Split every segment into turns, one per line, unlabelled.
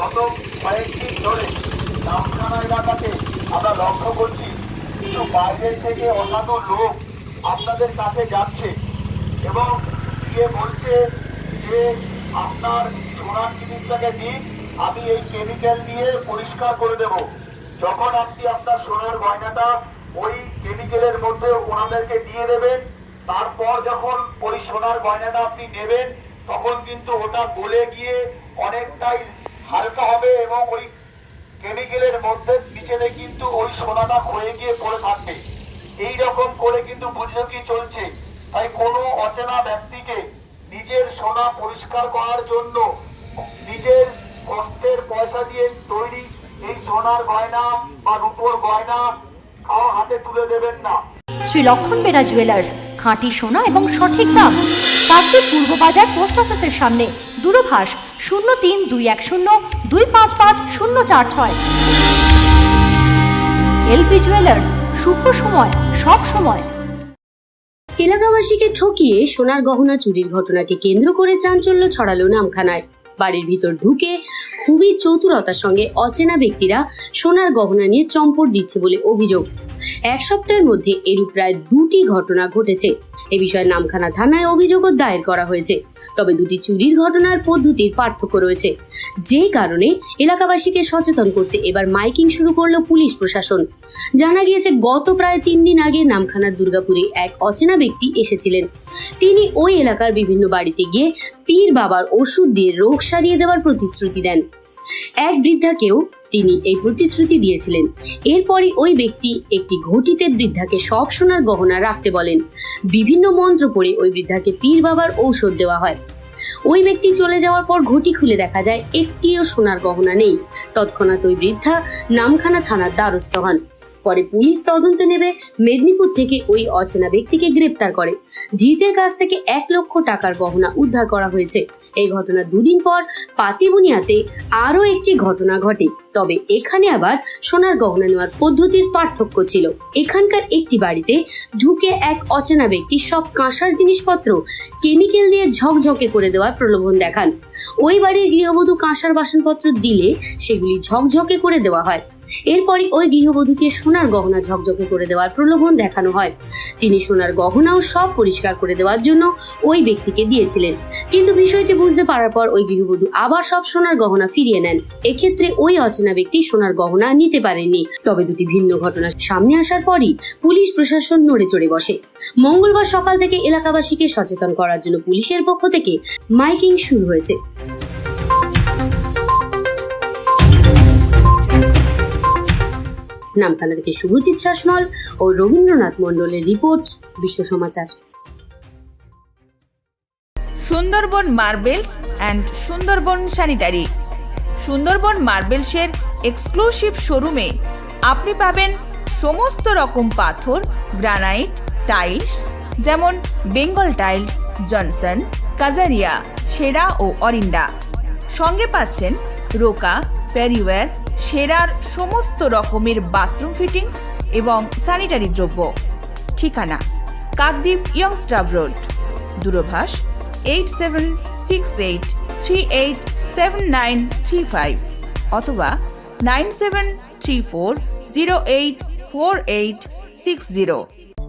গত কয়েকদিন ধরে নামখানা এলাকাতে আমরা লক্ষ্য করছি কিছু বাইরের থেকে অন্যান্য লোক আপনাদের কাছে যাচ্ছে এবং গিয়ে বলছে যে আপনার সোনার জিনিসটাকে দিন, আমি এই কেমিক্যাল দিয়ে পরিষ্কার করে দেব। যখন আপনি আপনার সোনার গয়নাটা ওই কেমিক্যালের মধ্যে ওনাদেরকে দিয়ে দেবেন, তারপর যখন ওই সোনার গয়নাটা আপনি নেবেন, তখন কিন্তু ওটা গলে গিয়ে অনেকটাই হালকা হবে এবং ওই কেমিক্যালের মধ্যে নিচেতে কিন্তু ওই সোনাটা ক্ষয়ে গিয়ে পড়ে থাকবে। এই রকম করে কিন্তু বুঝলকি চলছে? তাই কোনো অচেনা ব্যক্তিকে নিজের সোনা পরিষ্কার করার জন্য নিজের কষ্টের পয়সা দিয়ে তৈরি এই সোনার গয়না বা রূপোর গয়না কারও হাতে তুলে দেবেন না।
শ্রী লক্ষণ বেরা জুয়েলার্স খাঁটি সোনা এবং সঠিক দাম। কাকদ্বীপ পূর্ব বাজার পোস্ট অফিসের সামনে, দূরভাষ শূন্য তিন দুই এক শূন্য দুই পাঁচ পাঁচ শূন্য চার ছয়। এলপি জুয়েলার্স, শুভ সময়, সব সময়।
এলাকাবাসীকে ঠকিয়ে সোনার গহনা চুরির ঘটনাকে কেন্দ্র করে চাঞ্চল্য ছড়ালো নামখানায়। বাড়ির ভিতর ঢুকে খুবই চতুরতার সঙ্গে অচেনা ব্যক্তিরা সোনার গহনা নিয়ে চম্পট দিচ্ছে বলে অভিযোগ। এক সপ্তাহের মধ্যে এরূপ প্রায় দুটি ঘটনা ঘটেছে। এ বিষয়ে নামখানা থানায় অভিযোগও দায়ের করা হয়েছে। তবে দুটি চুরির ঘটনার পদ্ধতির পার্থক্য রয়েছে। যে কারণে এলাকাবাসীকে সচেতন করতে এবার মাইকিং শুরু করল পুলিশ প্রশাসন। জানা গিয়েছে, গত প্রায় তিন দিন আগে নামখানার দুর্গাপুরে এক অচেনা ব্যক্তি এসেছিলেন। তিনি ওই এলাকার বিভিন্ন বাড়িতে গিয়ে পীর বাবার ওষুধ দিয়ে রোগ সারিয়ে দেওয়ার প্রতিশ্রুতি দেন। এক বৃদ্ধাকেও তিনি এই প্রতিশ্রুতি দিয়েছিলেন। এরপরই ওই ব্যক্তি একটি ঘটিতে বৃদ্ধাকে সব সোনার গহনা রাখতে বলেন। বিভিন্ন মন্ত্র পড়ে ওই বৃদ্ধাকে পীর বাবার ঔষধ দেওয়া হয়। ওই ব্যক্তি চলে যাওয়ার পর ঘটি খুলে দেখা যায়, একটিও সোনার গহনা নেই। তৎক্ষণাৎ ওই বৃদ্ধা নামখানা থানার দ্বারস্থ হন। পরে পুলিশ তদন্ত নেবে, মেদিনীপুর থেকে ওই অচেনা ব্যক্তিকে গ্রেপ্তার করে। ধৃতের কাছ থেকে এক লক্ষ টাকার গহনা উদ্ধার করা হয়েছে। এই ঘটনা দুদিন পর পাতিবুনিয়াতে আরও একটি ঘটনা ঘটে। তবে এখানে আবার সোনার গহনা নেওয়ার পদ্ধতির পার্থক্য ছিল। এখানকার একটি বাড়িতে ঢুকে এক অচেনা ব্যক্তি সব কাঁসার জিনিসপত্র, কেমিক্যাল দিয়ে ঝকঝকে করে দেওয়ার প্রলোভন দেখান। ওই বাড়ির গৃহবধূ কাঁসার বাসনপত্র দিলে সেগুলি ঝকঝকে করে দেওয়া হয়। এরপরই ওই গৃহবধূকে সোনার গহনা ঝকঝকে করে দেওয়ার প্রলোভন দেখানো হয়। তিনি সোনার গহনাও সব পরিষ্কার করে দেওয়ার জন্য ওই ব্যক্তিকে দিয়েছিলেন। কিন্তু বিষয়টি বুঝতে পারার পর ওই গৃহবধূ আবার সব সোনার গহনা ফিরিয়ে নেন। এক্ষেত্রে ওই অচেনা ব্যক্তি সোনার গহনা নিতে পারেননি। তবে দুটি ভিন্ন ঘটনা সামনে আসার পরই পুলিশ প্রশাসন নড়ে চড়ে বসে। মঙ্গলবার সকাল থেকে এলাকাবাসীকে সচেতন করার জন্য পুলিশের পক্ষ থেকে মাইকিং শুরু হয়েছে। নামখানা থেকে শুভজিৎ শাসমল ও রবীন্দ্রনাথ মণ্ডলের রিপোর্ট, বিশ্ব সমাচার।
Sundarban marbles and Sundarban sanitary. Sundarban মার্বেলসের exclusive শোরুমে আপনি পাবেন সমস্ত রকম পাথর, গ্রানাইট, টাইলস, যেমন বেঙ্গল টাইলস, জনসন, কাজারিয়া, সেরা ও অরিন্ডা সঙ্গে পাচ্ছেন রোকা, প্যারিওয়্যার সেরার সমস্ত রকমের বাথরুম ফিটিংস এবং স্যানিটারি দ্রব্য। ঠিকানা, Kakdwip youngster road দূরভাষ eight seven six eight three eight seven nine three five অথবা nine seven three four zero eight four eight six zero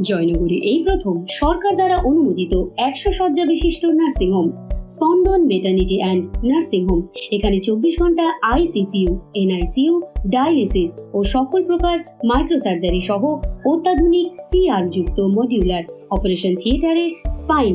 জয়নগরে এই প্রথম সরকার দ্বারা অনুমোদিত একশো শয্যা বিশিষ্ট নার্সিংহোম স্পন্দন মেটার্নিটি অ্যান্ড নার্সিং হোম এখানে চব্বিশ ঘণ্টা আইসিসিউ এনআইসিউ ডায়ালিসিস ও সকল প্রকার মাইক্রোসার্জারি সহ অত্যাধুনিক সিআর যুক্ত modular operation theatre spine